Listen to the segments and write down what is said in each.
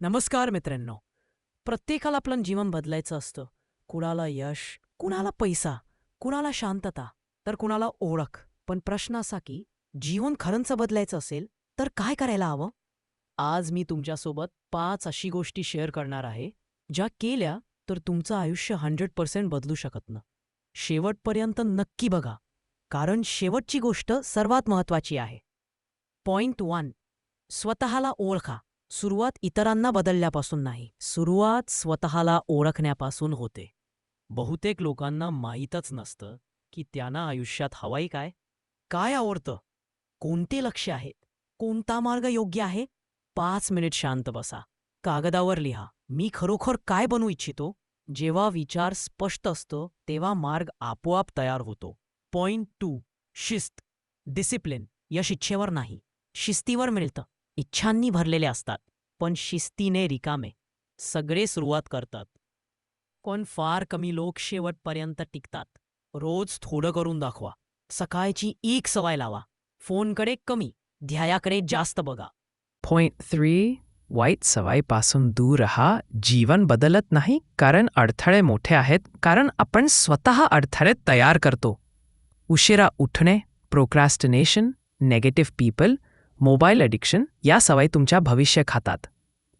नमस्कार मित्रांनो. प्रत्येकाला आपलं जीवन बदलायचं असतं. कुणाला यश कुणाला पैसा कुणाला शांतता तर कुणाला ओळख. पण प्रश्न असा की जीवन खरंच बदलायचं असेल तर काय करायला हवं? आज मी तुमच्यासोबत पाच अशी गोष्टी शेअर करणार आहे ज्या केल्या तर तुमचं आयुष्य हंड्रेड पर्सेंट बदलू शकत ना शेवटपर्यंत नक्की बघा कारण शेवटची गोष्ट सर्वात महत्वाची आहे. पॉइंट वन स्वतःला ओळखा. सुरुवात इतरांना बदलल्यापासून नाही सुरुवात स्वतःला ओळखण्यापासून होते. बहुतेक लोकांना माहीतच नसतं की त्यांना आयुष्यात हवाई काय? काय आवडतं? कोणते लक्ष आहेत? कोणता मार्ग योग्य आहे? पाच मिनिट शांत बसा. कागदावर लिहा मी खरोखर काय बनू इच्छितो? जेव्हा विचार स्पष्ट असतो तेव्हा मार्ग आपोआप तयार होतो. पॉइंट टू शिस्त. डिसिप्लिन यश इच्छेवर नाही. शिस्तीवर मिळतं. इच्छांनी भरलेले असतात पण शिस्तीने रिकामे. सगळे सुरुवात करतात. पण फार कमी लोक शेवटपर्यंत टिकतात. रोज थोडं करून दाखवा. सकाळची एक सवय लावा. फोनकडे कमी ध्यायाकडे जास्त बघा. पॉइंट थ्री वाईट सवयीपासून दूर राहा. जीवन बदलत नाही कारण अडथळे मोठे आहेत कारण आपण स्वतः अडथळे तयार करतो. उशिरा उठणे procrastination negative people mobile addiction या सवयी तुमच्या भविष्य खातात.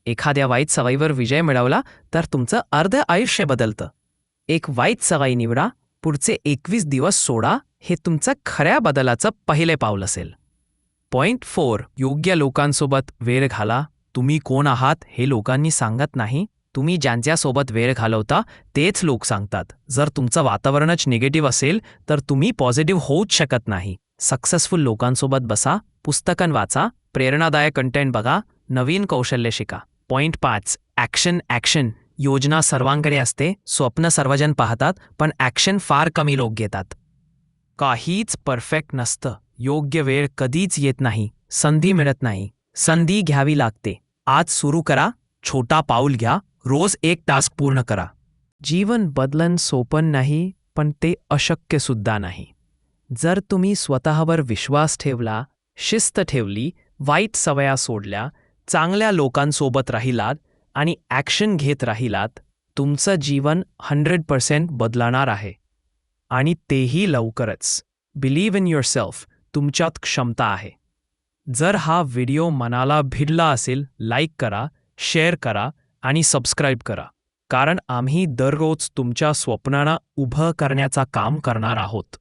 एखाद्या वाईट सवयीवर विजय मिळवला तर तुमचं अर्ध आयुष्य बदलतं. एक वाईट सवयी निवडा पुढचे एकवीस दिवस सोडा हे तुमचं खऱ्या बदलाचं पहिले पाऊल असेल. पॉइंट फोर योग्य लोकांसोबत वेळ घाला. तुम्ही कोण आहात हे लोकांनी सांगत नाही. तुम्ही ज्यांच्यासोबत वेळ घालवता तेच लोक सांगतात. जर तुमचं वातावरणच निगेटिव्ह असेल तर तुम्ही पॉझिटिव्ह होऊच शकत नाही. सक्सेसफुल लोकांसोबत बसा. पुस्तकं वाचा प्रेरणादायक कंटेंट बघा नवीन कौशल्य शिका. पॉइंट पाच ॲक्शन ॲक्शन योजना सर्वांकडे असते स्वप्न सर्वजण पाहतात पण ॲक्शन फार कमी लोक घेतात. काहीच परफेक्ट नसतं. योग्य वेळ कधीच येत नाही. संधी मिळत नाही. संधी घ्यावी लागते. आज सुरू करा छोटा पाऊल घ्या रोज एक टास्क पूर्ण करा. जीवन बदलन सोपन नाही पण ते अशक्य सुद्धा नाही. जर तुम्ही स्वतःवर विश्वास ठेवला शिस्त ठेवली वाईट सवया सोडल्या चांगल्या लोकांसोबत राहिलात आणि ॲक्शन घेत राहिलात तुमचं जीवन हंड्रेड पर्सेंट बदलणार आहे. आणि तेही लवकरच. बिलीव्ह इन युअर सेल्फ तुमच्यात क्षमता आहे. जर हा व्हिडिओ मनाला भिडला असेल लाईक करा शेअर करा आणि सबस्क्राईब करा. कारण आम्ही दररोज तुमच्या स्वप्नांना उभं करण्याचा काम करणार आहोत.